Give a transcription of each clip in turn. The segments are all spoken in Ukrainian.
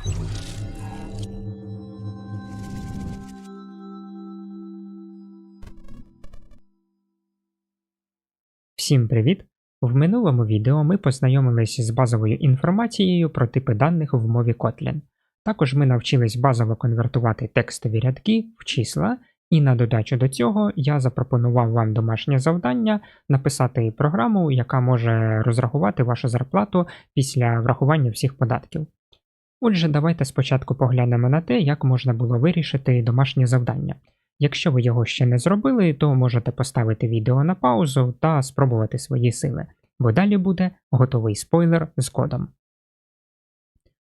Всім привіт! В минулому відео ми познайомилися з базовою інформацією про типи даних в мові Kotlin. Також ми навчились базово конвертувати текстові рядки в числа, і на додачу до цього я запропонував вам домашнє завдання написати програму, яка може розрахувати вашу зарплату після врахування всіх податків. Отже, давайте спочатку поглянемо на те, як можна було вирішити домашнє завдання. Якщо ви його ще не зробили, то можете поставити відео на паузу та спробувати свої сили, бо далі буде готовий спойлер з кодом.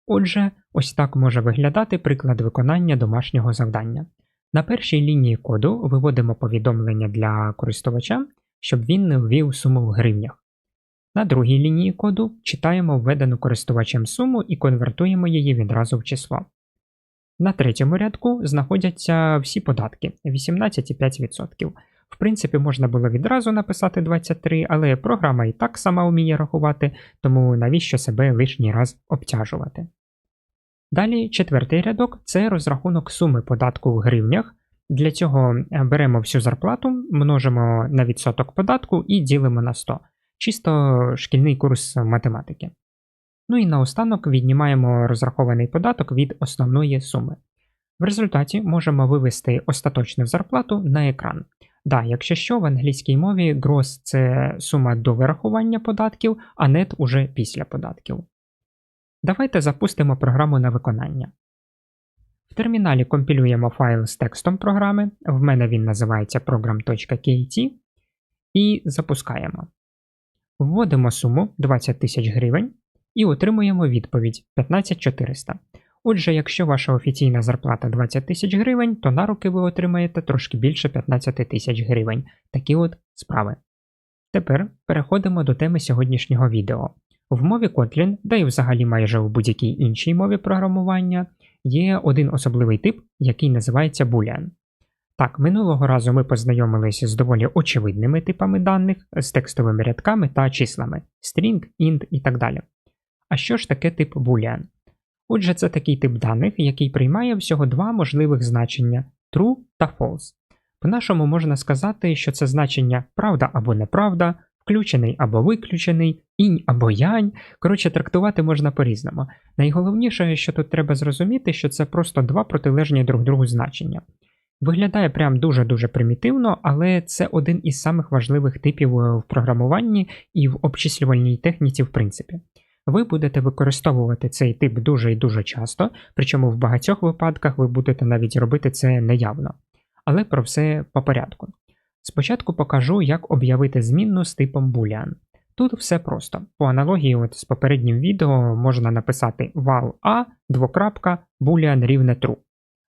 Отже, ось так може виглядати приклад виконання домашнього завдання. На першій лінії коду виводимо повідомлення для користувача, щоб він не ввів суму в гривнях. На другій лінії коду читаємо введену користувачем суму і конвертуємо її відразу в число. На третьому рядку знаходяться всі податки 18,5%. В принципі, можна було відразу написати 23, але програма і так сама вміє рахувати, тому навіщо себе лишній раз обтяжувати. Далі четвертий рядок це розрахунок суми податку в гривнях. Для цього е, беремо всю зарплату, множимо на відсоток податку і ділимо на 100. Чисто шкільний курс математики. Ну і наостанок віднімаємо розрахований податок від основної суми. В результаті можемо вивести остаточну зарплату на екран. Да, якщо що, в англійській мові gross – це сума до вирахування податків, а net уже після податків. Давайте запустимо програму на виконання. В терміналі компілюємо файл з текстом програми, в мене він називається program.kt, і запускаємо. Вводимо суму 20 тисяч гривень і отримуємо відповідь 15400. Отже, якщо ваша офіційна зарплата 20 тисяч гривень, то на руки ви отримаєте трошки більше 15 тисяч гривень. Такі от справи. Тепер переходимо до теми сьогоднішнього відео. В мові Kotlin, да і взагалі майже в будь-якій іншій мові програмування, є один особливий тип, який називається Boolean. Так, минулого разу ми познайомилися з доволі очевидними типами даних, з текстовими рядками та числами string, int і так далі. А що ж таке тип Boolean? Отже, це такий тип даних, який приймає всього два можливих значення true та false. По-нашому можна сказати, що це значення правда або неправда, включений або виключений, інь або янь. Коротше, трактувати можна по-різному. Найголовніше, що тут треба зрозуміти, що це просто два протилежні друг другу значення. Виглядає прям дуже-дуже примітивно, але це один із самих важливих типів в програмуванні і в обчислювальній техніці, в принципі. Ви будете використовувати цей тип дуже і дуже часто, причому в багатьох випадках ви будете навіть робити це неявно. Але про все по порядку. Спочатку покажу, як об'явити змінну з типом boolean. Тут все просто. По аналогії от з попереднім відео можна написати val a двокрапка boolean рівне true.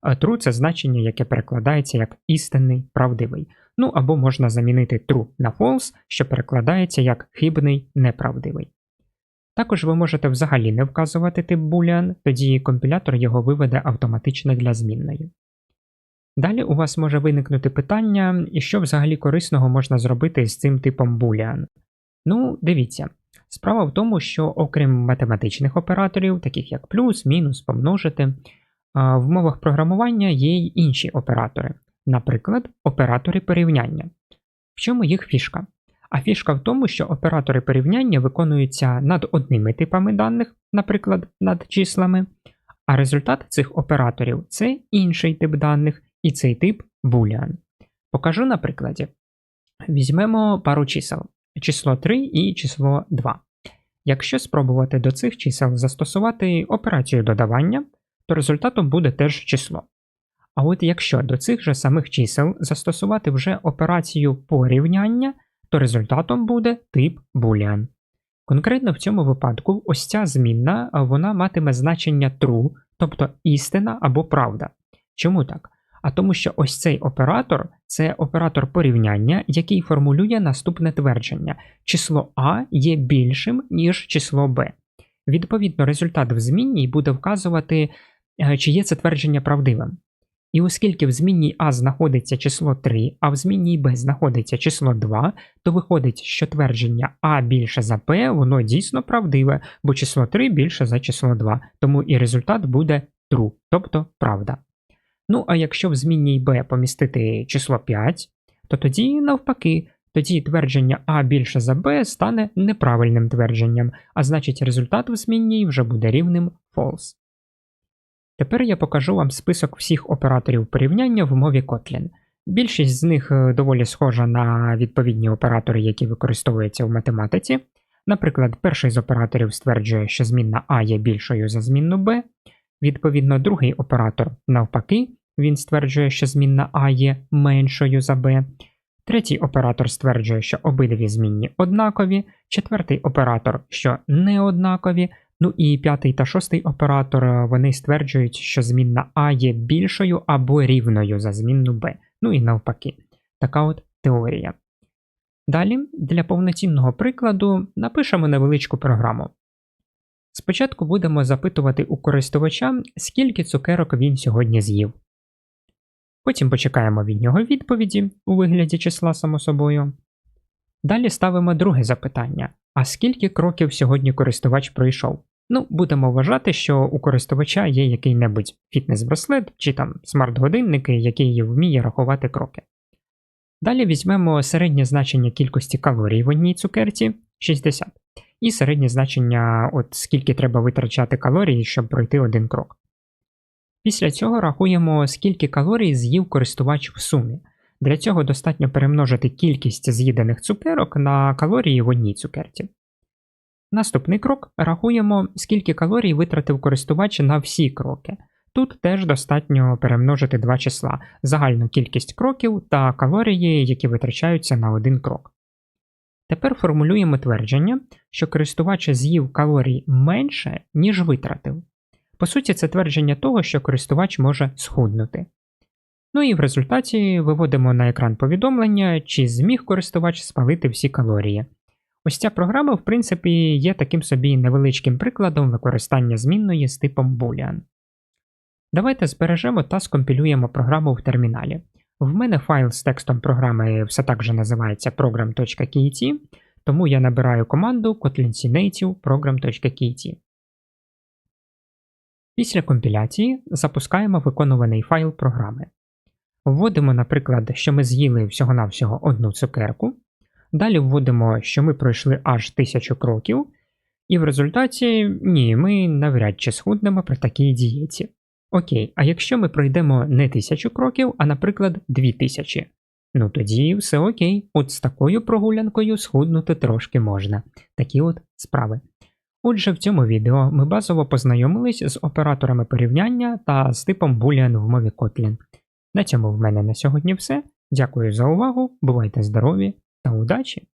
True це значення, яке перекладається як істинний правдивий. Ну або можна замінити true на false, що перекладається як хибний неправдивий. Також ви можете взагалі не вказувати тип boolean, тоді компілятор його виведе автоматично для змінної. Далі у вас може виникнути питання, і що взагалі корисного можна зробити з цим типом boolean. Ну, дивіться. Справа в тому, що окрім математичних операторів, таких як плюс, мінус, помножити, в мовах програмування є й інші оператори, наприклад, оператори порівняння. В чому їх фішка? А фішка в тому, що оператори порівняння виконуються над одними типами даних, наприклад, над числами, а результат цих операторів це інший тип даних, і цей тип boolean. Покажу на прикладі. Візьмемо пару чисел: число 3 і число 2. Якщо спробувати до цих чисел застосувати операцію додавання, то результатом буде теж число. А от якщо до цих же самих чисел застосувати вже операцію порівняння, то результатом буде тип boolean. Конкретно в цьому випадку ось ця змінна вона матиме значення true, тобто істина або правда. Чому так? А тому, що ось цей оператор це оператор порівняння, який формулює наступне твердження: число А є більшим, ніж число Б. Відповідно, результат в змінній буде вказувати, чи є це твердження правдивим. І оскільки в змінній А знаходиться число 3, а в змінній Б знаходиться число 2, то виходить, що твердження А більше за Б, воно дійсно правдиве, бо число 3 більше за число 2, тому і результат буде true, тобто правда. Ну а якщо в змінній b помістити число 5, то тоді навпаки, тоді твердження А більше за b стане неправильним твердженням, а значить результат в змінній вже буде рівним false. Тепер я покажу вам список всіх операторів порівняння в мові Kotlin. Більшість з них е, доволі схожа на відповідні оператори, які використовуються в математиці. Наприклад, перший з операторів стверджує, що змінна А є більшою за змінну b, відповідно, другий оператор навпаки, він стверджує, що змінна А є меншою за b. Третій оператор стверджує, що обидві змінні однакові, четвертий оператор, що не однакові. Ну і п'ятий та шостий оператор е, вони стверджують, що змінна А є більшою або рівною за змінну b. Ну і навпаки. Така от теорія. Далі, для повноцінного прикладу, напишемо невеличку програму. Спочатку будемо запитувати у користувача, скільки цукерок він сьогодні з'їв. Потім почекаємо від нього відповіді у вигляді числа само собою. Далі ставимо друге запитання: а скільки кроків сьогодні користувач пройшов? Ну, будемо вважати, що у користувача є який-небудь фітнес-браслет чи там смарт-годинник, який вміє рахувати кроки. Далі візьмемо середнє значення кількості калорій в одній цукерці 60, і середнє значення, от скільки треба витрачати калорій, щоб пройти один крок. Після цього рахуємо, скільки калорій з'їв користувач в сумі. Для цього достатньо перемножити кількість з'їдених цукерок на калорії в одній цукерці. Наступний крок рахуємо, скільки калорій витратив користувач на всі кроки. Тут теж достатньо перемножити два числа, загальну кількість кроків та калорії, які витрачаються на один крок. Тепер формулюємо твердження, що користувач з'їв калорій менше, ніж витратив. По суті, це твердження того, що користувач може схуднути. Ну і в результаті виводимо на екран повідомлення, чи зміг користувач спалити всі калорії. Ось ця програма, в принципі, є таким собі невеличким прикладом використання змінної з типом Boolean. Давайте збережемо та скомпілюємо програму в терміналі. В мене файл з текстом програми все так же називається program.ket, тому я набираю команду kotlin native. Після компіляції запускаємо виконуваний файл програми. Вводимо, наприклад, що ми з'їли всього-навсього одну цукерку. Далі вводимо, що ми пройшли аж 1000 кроків, і в результаті ні, ми навряд чи схуднемо при такій дієті. Окей, а якщо ми пройдемо не 1000 кроків, а, наприклад, 2000, ну тоді все окей, от з такою прогулянкою схуднути трошки можна. Такі от справи. Отже, в цьому відео ми базово познайомились з операторами порівняння та з типом Boolean в мові Kotlin. На цьому в мене на сьогодні все. Дякую за увагу, бувайте здорові удачі!